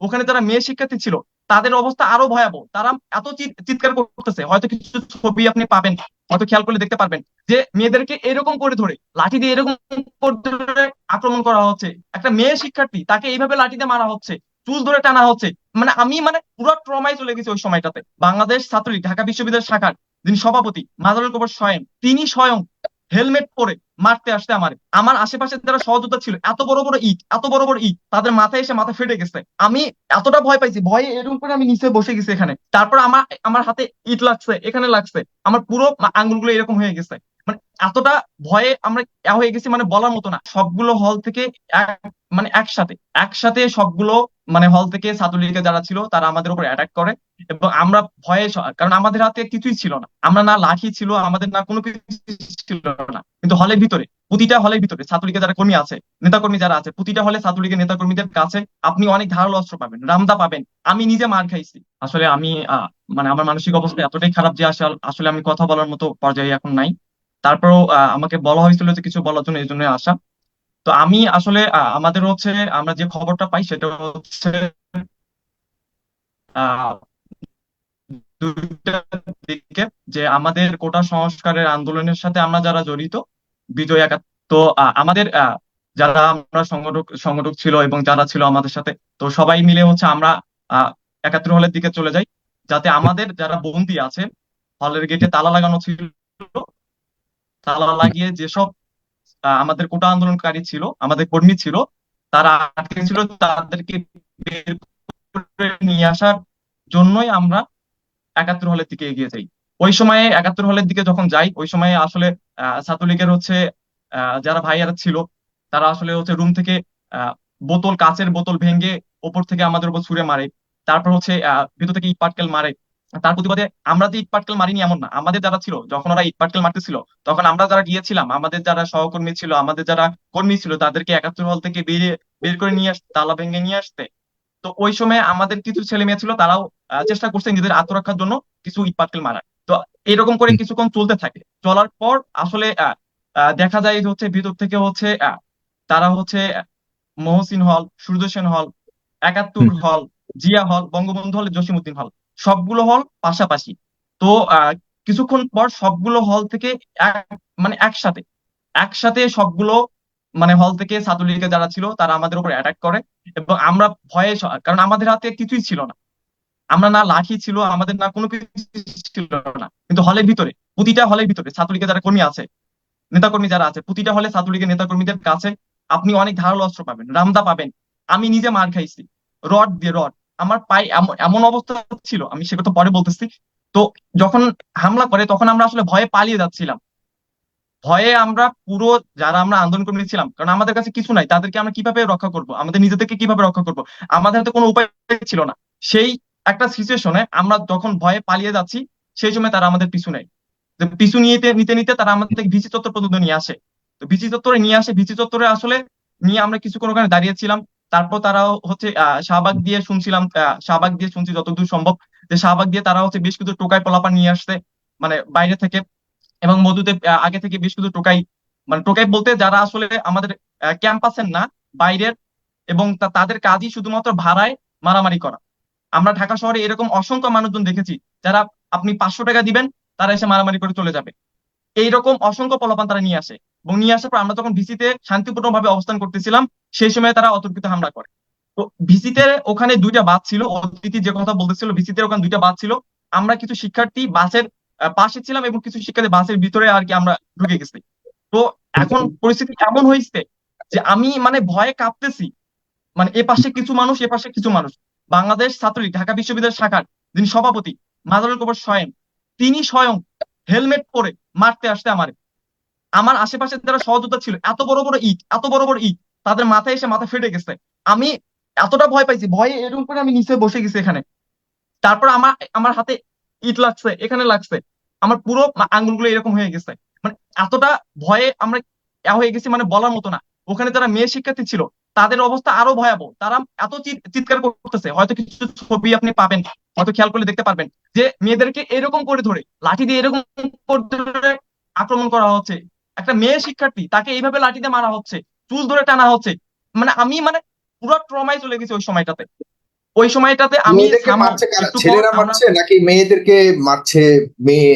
ওখানে যারা মেয়ে শিক্ষার্থী ছিল, তাদের অবস্থা আরও ভয়াবহ। তারা এত চিৎকার করতেছে। হয়তো কিছু ছবি আপনি পাবেন, হয়তো খেয়াল করলে দেখতে পারবেন যে মেয়েদেরকে এরকম করে ধরে, লাঠি দিয়ে এরকম করে আক্রমণ করা হচ্ছে। একটা মেয়ে শিক্ষার্থী, তাকে এইভাবে লাঠি দিয়ে মারা হচ্ছে, চুল ধরে টানা হচ্ছে। মানে আমি মানে পুরো ট্রমায় চলে গেছি ওই সময়টাতে। বাংলাদেশ ছাত্রলীগ, ঢাকা বিশ্ববিদ্যালয় শাখার যিনি সভাপতি মাজারুল কবর স্বয়ং, তিনি স্বয়ং হেলমেট পরে মারতে আসতে আমার। আমার আশেপাশে যারা সহযোদ্ধা ছিল, এত বড় বড় ইট, এত বড় বড় ইট, তাদের মাথায় এসে মাথা ফেটে গেছে। আমি এতটা ভয় পাইছি, ভয়ে এরকম করে আমি নিচে বসে গেছি এখানে। তারপর আমার আমার হাতে ইট লাগছে, এখানে লাগছে। আমার পুরো আঙ্গুলগুলো এরকম হয়ে গেছে। মানে এতটা ভয়ে আমরা হয়ে গেছি মানে বলার মতো না। সবগুলো হল থেকে মানে একসাথে একসাথে সবগুলো মানে হল থেকে ছাত্রলীগের যারা ছিল তারা আমাদের উপর অ্যাটাক করে এবং আমরা ভয়ে কারণ আমাদের হাতে কিছুই ছিল না। আমরা না লাঠি ছিল, আমাদের না কোনো কিছু ছিল না। কিন্তু হলের ভিতরে, প্রতিটা হলের ভিতরে ছাত্রলীগের যারা কর্মী আছে, নেতাকর্মী যারা আছে, প্রতিটা হলে ছাত্রলীগের নেতাকর্মীদের কাছে আপনি অনেক ধারালো অস্ত্র পাবেন, রামদা পাবেন। আমি নিজে মার খাইছি। আসলে আমি মানে আমার মানসিক অবস্থা এতটাই খারাপ যে আসলে আমি কথা বলার মতো পর্যায়ে এখন নাই। তারপরেও আমাকে বলা হয়েছিল যে কিছু বলার জন্য এই জন্য আসা। তো আমি আসলে আমাদের হচ্ছে আমরা যে খবরটা পাই সেটা হচ্ছে দিকে যে আমাদের কোটা সংস্কারের আন্দোলনের সাথে আমরা যারা জড়িত বিজয় একা তো আমাদের যারা আমরা সংগঠক সংগঠক ছিল এবং যারা ছিল আমাদের সাথে তো সবাই মিলে হচ্ছে আমরা আহ, একাত্তর হলের দিকে চলে যাই। যাতে আমাদের যারা বন্দী আছে হলের গেটে তালা লাগানো ছিল তালা লাগিয়ে যেসব আমাদের কোটা আন্দোলনকারী ছিল, আমাদের কর্মী ছিল, তারা আটকে ছিল, তাদেরকে বের নিয়ে আসার জন্যই আমরা একাত্তর হলের দিকে এগিয়ে যাই। ওই সময়ে একাত্তর হলের দিকে যখন যাই, ওই সময়ে আসলে ছাত্রলীগের হচ্ছে যারা ভাইয়ারা ছিল, তারা আসলে হচ্ছে রুম থেকে বোতল, কাচের বোতল ভেঙে ওপর থেকে আমাদের উপর ছুঁড়ে মারে। তারপর হচ্ছে ভিতর থেকে ইট পাটকেল মারে। তার প্রতিবাদে আমরা যে ইট পাটকেল মারিনি এমন না আমাদের যারা ছিল যখন ওরা ইট পাটকেল মারতেছিল তখন আমরা যারা গিয়েছিলাম আমাদের যারা সহকর্মী ছিল আমাদের যারা কর্মী ছিল তাদেরকে একাত্তর হল থেকে বেরিয়ে বের করে নিয়ে আসতে তালা ভেঙে নিয়ে আসতে। তো ওই সময় আমাদের কিছু ছেলে মেয়ে ছিল তারাও চেষ্টা করছে নিজেদের আত্মরক্ষার জন্য কিছু ইট পাটকেল মারার। তো এরকম করে কিছুক্ষণ চলতে থাকে। চলার পর আসলে আহ, আহ, দেখা যায় যে হচ্ছে ভিতর থেকে হচ্ছে আহ, তারা হচ্ছে মহসিন হল সূর্য সেন হল একাত্তর হল জিয়া হল বঙ্গবন্ধু হল জসিমউদ্দিন হল। সবগুলো হল পাশাপাশি। তো কিছুক্ষণ পর সবগুলো হল থেকে মানে একসাথে একসাথে সবগুলো মানে হল থেকে ছাত্রলীগের যারা ছিল, তারা আমাদের উপর অ্যাটাক করে এবং আমরা ভয়ে কারণ আমাদের হাতে কিছুই ছিল না। আমরা না লাঠি ছিল, আমাদের না কোনো কিছু ছিল না। কিন্তু হলের ভিতরে, প্রতিটা হলের ভিতরে ছাত্রলীগের যারা কর্মী আছে, নেতাকর্মী যারা আছে, প্রতিটা হলে ছাত্রলীগের নেতাকর্মীদের কাছে আপনি অনেক ধারালো অস্ত্র পাবেন, রামদা পাবেন। আমি নিজে মার খাইছি, রড দিয়ে রড। আমার পায়ে এমন অবস্থা ছিল, আমি সে কথা পরে বলতেছি। তো যখন হামলা করে, তখন আমরা আসলে ভয়ে পালিয়ে যাচ্ছিলাম। ভয়ে আমরা পুরো যারা আমরা আন্দোলন কর্মী ছিলাম, কারণ আমাদের কাছে কিছু নাই, তাদেরকে আমরা কীভাবে রক্ষা করব? আমাদের নিজেদেরকে কীভাবে রক্ষা করব? আমাদের হাতে কোনো উপায় ছিল না। সেই একটা সিচুয়েশনে আমরা যখন ভয়ে পালিয়ে যাচ্ছি, সেই সময় তারা আমাদের পিছু নেয়। পিছু নিতে নিতে নিতে তারা আমাদের থেকে ভিসি চত্বর পর্যন্ত নিয়ে আসে। তো ভিসি চত্বরে নিয়ে আসে, ভিসি চত্বরে আসলে নিয়ে আমরা কিছুক্ষণ ওখানে দাঁড়িয়েছিলাম তারপর তারা হচ্ছে শাহবাগ দিয়ে শুনছিলাম শাহবাগ দিয়ে শুনছি যতদূর সম্ভব, যে শাহবাগ দিয়ে তারা হচ্ছে বেশ কিছু টোকাই পোলাপান নিয়ে আসছে মানে বাইরে থেকে এবং মধুতে আগে থেকে বেশ কিছু টোকাই মানে টোকাই বলতে যারা আসলে আমাদের ক্যাম্পাসের না, বাইরের এবং তাদের কাজই শুধুমাত্র ভাড়ায় মারামারি করা। আমরা ঢাকা শহরে এরকম অসংখ্য মানুষজন দেখেছি, যারা আপনি পাঁচশো টাকা দিবেন, তারা এসে মারামারি করে চলে যাবে। এইরকম অসংখ্য পলাপান তারা নিয়ে আসে। এবং নিয়ে আসার পর আমরা যখন ভিসিতে শান্তিপূর্ণভাবে অবস্থান করতেছিলাম, সেই সময় তারা অতর্কিত হামলা করে। তো ভিসিতে ওখানে দুইটা বাস ছিল, অতিথি যে কথা বলতেছিল, ভিসিতে ওখানে দুইটা বাস ছিল। আমরা কিছু শিক্ষার্থী বাসের পাশে ছিলাম এবং কিছু শিক্ষার্থী বাসের ভিতরে আর কি আমরা ঢুকে গেছি। তো এখন পরিস্থিতি এমন হয়েছে যে আমি মানে ভয়ে কাঁপতেছি। মানে এ পাশে কিছু মানুষ, এ পাশে কিছু মানুষ। বাংলাদেশ ছাত্রলীগ, ঢাকা বিশ্ববিদ্যালয় শাখার যিনি সভাপতি মাজারুল কবর স্বয়ং, তিনি স্বয়ং হেলমেট পরে মারতে আসতে আমার। আমার আশেপাশে যারা সহযোদ্ধা ছিল, এত বড় বড় ইট, এত বড় বড় ইট, তাদের মাথায় এসে মাথা ফেটে গেছে। আমি এতটা ভয় পাইছি, ভয়ে এরকম করে আমি নিচে বসে গেছি এখানে। তারপর আমার আমার হাতে ইট লাগছে, এখানে লাগছে। আমার পুরো আঙ্গুলগুলো এরকম হয়ে গেছে। মানে এতটা ভয়ে আমরা হয়ে গেছি মানে বলার মতো না। ওখানে যারা মেয়ে শিক্ষার্থী ছিল, তাদের অবস্থা আরও ভয়াবহ। তারা এত চিৎ- চিৎকার করতেছে, হয়তো কিছু ছবি আপনি পাবেন, হয়তো খেয়াল করলে দেখতে পারবেন। যে মেয়েদেরকে এরকম করে ধরে, লাঠি দিয়ে এরকম করে আক্রমণ করা হচ্ছে একটা মেয়ে শিক্ষার্থী তাকে এইভাবে লাঠিতে মারা হচ্ছে চুল ধরে টানা হচ্ছে মানে আমি মানে পুরো ট্রমায় চলে গেছি ওই সময়টাতে। ওই সময়টাতে আমি ছেলেরা মারছে নাকি মেয়েদেরকে মারছে মেয়ে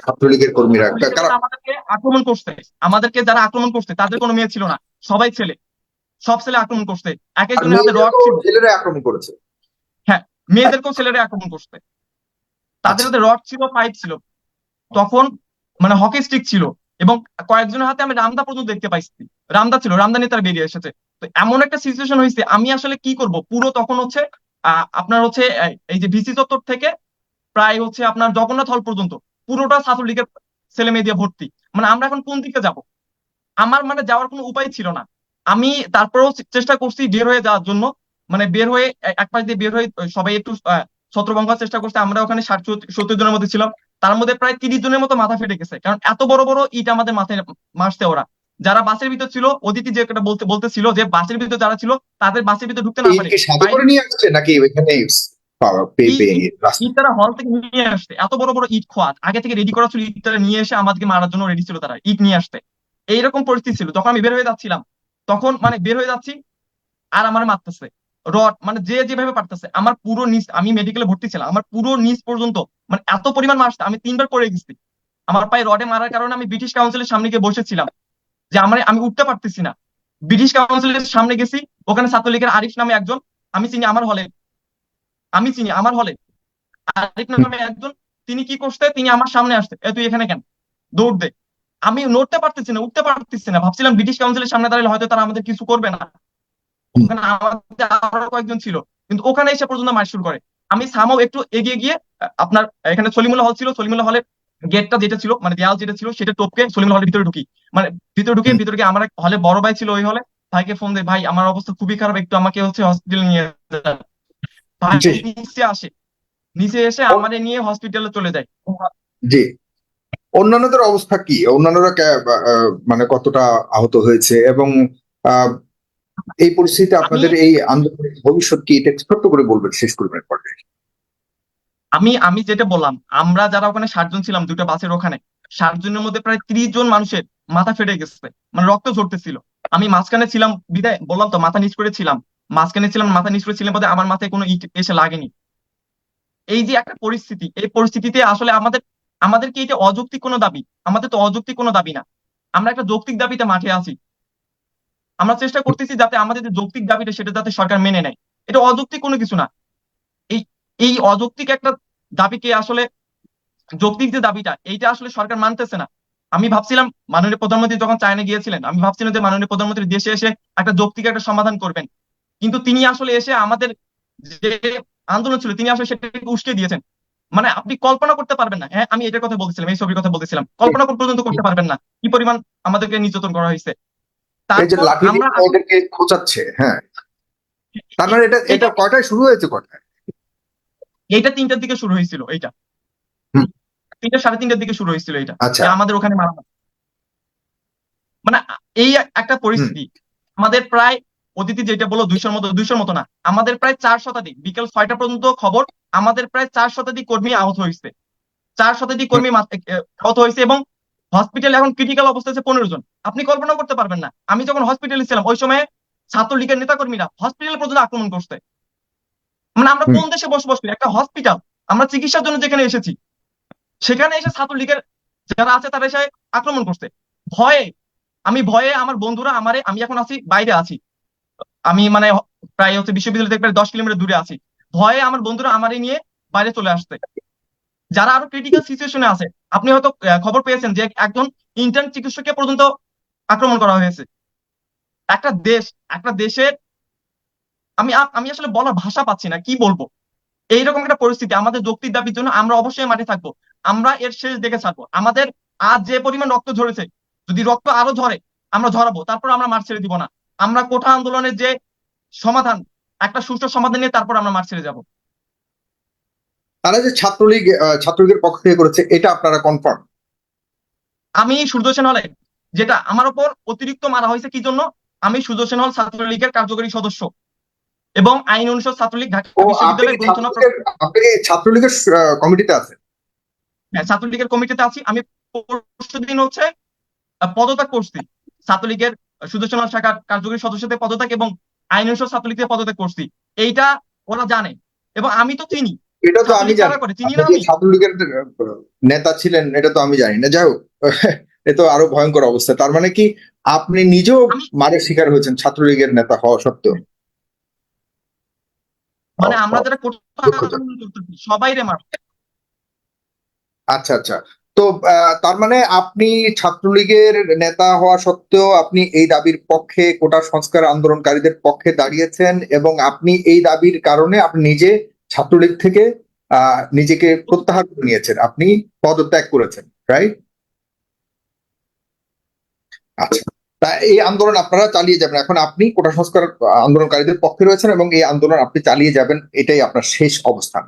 ছাত্রলীগের কর্মীরা? আমাদেরকে আক্রমণ করছে। আমাদেরকে যারা আক্রমণ করছে তাদের কোনো মেয়ে ছিল না। সবাই ছেলে। সব ছেলে আক্রমণ করছে। এক একজনের হাতে রড মেয়েদেরকেও ছিল। ছেলেরা আক্রমণ করেছে। হ্যাঁ মেয়েদেরকেও ছেলেরা আক্রমণ করছে। তাদের আচ্ছা। হাতে রড ছিল পাইপ ছিল। তখন মানে হকি স্টিক ছিল। এবং কয়েকজনের হাতে আমি রামদা পর্যন্ত দেখতে পাইছি। রামদা ছিল, রামদা নিয়ে তারা বেরিয়ে এসেছে। তো এমন একটা সিচুয়েশন হয়েছে, আমি আসলে কি করব? পুরো তখন হচ্ছে আপনার হচ্ছে এই- যে ভিসি চত্বর থেকে প্রায় হচ্ছে আপনার জগন্নাথ হল পর্যন্ত পুরোটা ছাত্রলীগের ছেলে মেয়ে দিয়ে ভর্তি। মানে আমরা এখন কোন দিকে যাব? আমার মানে যাওয়ার কোনো উপায় ছিল না। আমি তারপরেও চেষ্টা করছি বের হয়ে যাওয়ার জন্য। মানে বের হয়ে এক পাশ দিয়ে বের হয়ে সবাই একটু ছত্রভঙ্গ চেষ্টা করছে। আমরা ওখানে ষাট সত্তর জনের মধ্যে ছিলাম। তার মধ্যে প্রায় তিরিশ জনের মতো মাথা ফেটে গেছে। কারণ এত বড় বড় ইট আমাদের মাথায় মারছে ওরা। যারা বাসের ভিতর ছিল অতিথি যে একটা বলতে বলতেছিল যে বাসের ভিতর যারা ছিল তাদের বাসের ভিতর ঢুকতে না পারে। নিয়ে আসছে নাকি এখানে ইট হল থেকে নিয়ে আসতে এত বড় বড় ইট খোয়া আগে থেকে রেডি করা ছিল ইট তারা নিয়ে এসে আমাদেরকে মারার জন্য রেডি ছিল তারা। ইট নিয়ে আসতে। এইরকম পরিস্থিতি ছিল। যখন আমি বের হয়ে যাচ্ছিলাম তখন মানে বের হয়ে যাচ্ছি আর আমার মারতেছে। রড মানে যে যেভাবে পারতেছে। আমার পুরো নিচ আমি মেডিকেলে ভর্তি ছিলাম আমার পুরো নিচ পর্যন্ত মানে এত পরিমাণ মারছে আমি তিনবার পড়ে গেছি। আমার পায়ে রডে মারার কারণে আমি ব্রিটিশ কাউন্সিলের সামনে গিয়ে বসেছিলাম। যে আমার আমি উঠতে পারতেছি না। ব্রিটিশ কাউন্সিলের সামনে গেছি ওখানে ছাত্রলীগের আরিফ নামে একজন আমি চিনি আমার হলে। আমি চিনি আমার হলে। আরিফ নামে একজন তিনি কি করতে তিনি আমার সামনে আসতে এ তুই এখানে কেন? দৌড় দে। আমি নড়তে পারতেছি না উঠতে পারতেছি না। ভাবছিলাম ব্রিটিশ কাউন্সিলের সামনে দাঁড়ালে হয়তো তারা আমাদের কিছু করবে না। ওখানে আমাদের আরও কয়েকজন ছিল। কিন্তু ওখানে এসে পর্যন্ত মার শুরু করে। আমি সামাও একটু এগিয়ে গিয়ে আপনার এখানে সলিমুল্লাহ হল ছিল সলিমুল্লাহ হলের গেটটা যেটা ছিল মানে দেয়াল যেটা ছিল সেটা টপকে সলিমুল্লাহ হলের ভিতরে ঢুকি। মানে ভিতরে ঢুকে। ভিতরে গিয়ে আমার হলে বড় ভাই ছিল ওই হলে ভাইকে ফোন দেয় ভাই আমার অবস্থা খুবই খারাপ একটু আমাকে হচ্ছে হসপিটাল নিয়ে ভাই নিচে আসে। নিচে এসে আমাদের নিয়ে হসপিটালে চলে যায়। জি। অন্যান্যদের অবস্থা কি? অন্যান্যরা মানে কতটা আহত হয়েছে? এবং এই পরিস্থিতিতে আপনাদের এই আন্দোলনের ভবিষ্যৎ কি এটা ছোট্ট করে বলবেন শেষ করবেন পর্যায়ে আমি আমি যেটা বললাম আমরা যারা ওখানে ষাট জন ছিলাম দুটো বাসের ওখানে ষাট জনের মধ্যে প্রায় ত্রিশ জন মানুষের মাথা ফেটে গেছে মানে রক্ত ঝরতেছিল। আমি মাঝখানে ছিলাম বিদায় বললাম তো মাথা নিচ করে ছিলাম। মাঝখানে ছিলাম মাথা নিচ করে ছিলাম বলতে আমার মাথায় কোনো ইট এসে লাগেনি। এই যে একটা পরিস্থিতি এই পরিস্থিতিতে আসলে আমাদের আমাদের কি এটা অযৌক্তিক কোনো দাবি আমাদের তো অযৌক্তিক কোনো দাবি না। আমরা একটা যৌক্তিক দাবিতে মাঠে আছি। আমরা চেষ্টা করতেছি যাতে আমাদের যে যৌক্তিক দাবিটা সেটা যাতে সরকার মেনে নেয়। এটা অযৌক্তিক কোনো কিছু না। এই এই অযৌক্তিক একটা দাবিকে আসলে যৌক্তিক যে দাবিটা, এইটা আসলে সরকার মানতেছে না। আমি ভাবছিলাম মাননীয় প্রধানমন্ত্রী যখন চায়না গিয়েছিলেন, আমি ভাবছিলাম যে মাননীয় প্রধানমন্ত্রী দেশে এসে একটা যৌক্তিক একটা সমাধান করবেন। কিন্তু তিনি আসলে এসে আমাদের যে আন্দোলন ছিল, তিনি আসলে সেটাকে উস্কে দিয়েছেন। মানে আপনি কল্পনা করতে পারবেন না। হ্যাঁ আমি এটার কথা বলছিলাম এই ছবির কথা বলছিলাম কল্পনা পর্যন্ত করতে পারবেন না। কি পরিমাণ আমাদেরকে নির্যাতন করা হয়েছে। এই যে লাঠি ওদেরকে খোঁচাচ্ছে হ্যাঁ। তার মানে এটা এটা কয়টায় শুরু হয়েছে কয়টায়? এইটা তিনটার দিকে শুরু হয়েছিল এইটা। তিনটা সাড়ে তিনটার দিকে শুরু হয়েছিল এটা আচ্ছা। আমাদের ওখানে মারা মানে এই একটা পরিস্থিতি আমাদের প্রায় অতিথি যেটা বলো দুইশোর মতো দুইশোর মতো না আমাদের প্রায় চার শতাধিক বিকেল ছয়টা পর্যন্ত খবর আমাদের প্রায় চার শতাধিক কর্মী আহত হয়েছে। চার শতাধিক কর্মী আহত হয়েছে এবং হসপিটালে এখন ক্রিটিক্যাল অবস্থা আছে পনেরো জন। আপনি কল্পনা করতে পারবেন না। আমি যখন হসপিটালে ছিলাম ওই সময় ছাত্রলীগের নেতা কর্মীরা হসপিটাল পর্যন্ত আক্রমণ করছে। মানে আমরা কোন দেশে বসবাস করি? একটা হসপিটাল আমরা চিকিৎসার জন্য যেখানে এসেছি সেখানে এসে ছাত্রলীগের যারা আছে তারা এসে আক্রমণ করছে। ভয়ে আমি ভয়ে আমার বন্ধুরা আমারে আমি এখন আছি বাইরে আছি। আমি মানে প্রায় হচ্ছে বিশ্ববিদ্যালয় থেকে প্রায় দশ কিলোমিটার দূরে আছি। ভয়ে আমার বন্ধুরা আমারে নিয়ে বাইরে চলে আসছে। যারা আরও ক্রিটিক্যাল সিচুয়েশনে আছে, আপনি হয়তো খবর পেয়েছেন যে একজন ইন্টার্ন চিকিৎসককে পর্যন্ত আক্রমণ করা হয়েছে। একটা দেশ, একটা দেশের, আমি আমি আসলে বলার ভাষা পাচ্ছি না, কি বলব? এইরকম একটা পরিস্থিতি, আমাদের যৌক্তিক দাবির জন্য আমরা অবশ্যই মাঠে থাকব। আমরা এর শেষ দেখে ছাড়বো। আমাদের আজ যে পরিমাণ রক্ত ঝরেছে, যদি রক্ত আরও ঝরে, আমরা ঝরাবো, তারপর আমরা মাঠ ছেড়ে দিব না। আমরা কোঠা আন্দোলনের যে সমাধান, একটা সুষ্ঠু সমাধান নিয়ে তারপর আমরা মাঠ ছেড়ে যাব। তারা যে ছাত্রলীগ ছাত্রলীগের পক্ষ থেকে করেছে এটা আপনারা কনফার্ম আমি সূর্যসেন হলে যেটা আমার উপর অতিরিক্ত মারা হয়েছে কি জন্য? আমি সূর্যসেন হল ছাত্রলীগের কার্যকরী সদস্য এবং আইন অনুষদ ছাত্রলীগ ঢাকা বিশ্ববিদ্যালয়ের গ্রন্থনা ছাত্রলীগের আপনি ছাত্রলীগের কমিটিতে আছেন? হ্যাঁ, ছাত্রলীগের কমিটিতে আছি। আমি পরশুদিন হচ্ছে পদত্যাগ করছি। ছাত্রলীগের সুদর্শন শাখার কার্যকরী সদস্যদের পদত্যাগ এবং আইন অনুষদ ছাত্রলীগের পদত্যাগ করছি। এইটা ওরা জানে। এবং আমি তো চিনি। এটা তো আমি জানি। ছাত্রলীগের নেতা ছিলেন? এটা তো আমি জানি। না যাই হোক এ তো আরও ভয়ঙ্কর অবস্থা। তার মানে কি আপনি নিজেও মারের শিকার হয়েছেন ছাত্রলীগের নেতা হওয়া সত্ত্বেও? মানে আমরা যারা সবাই রে মার আচ্ছা আচ্ছা। তো তার মানে আপনি ছাত্রলীগের নেতা হওয়া সত্ত্বেও আপনি এই দাবির পক্ষে কোটা সংস্কার আন্দোলনকারীদের পক্ষে দাঁড়িয়েছেন এবং আপনি এই দাবির কারণে আপনি নিজে ছাত্রলীগ থেকে নিজেকে প্রত্যাহার করে নিয়েছেন। আপনি পদত্যাগ করেছেন রাইট আচ্ছা। তা এই আন্দোলন আপনারা চালিয়ে যাবেন। এখন আপনি কোটা সংস্কার আন্দোলনকারীদের পক্ষে রয়েছেন এবং এই আন্দোলন আপনি চালিয়ে যাবেন, এটাই আপনার শেষ অবস্থান।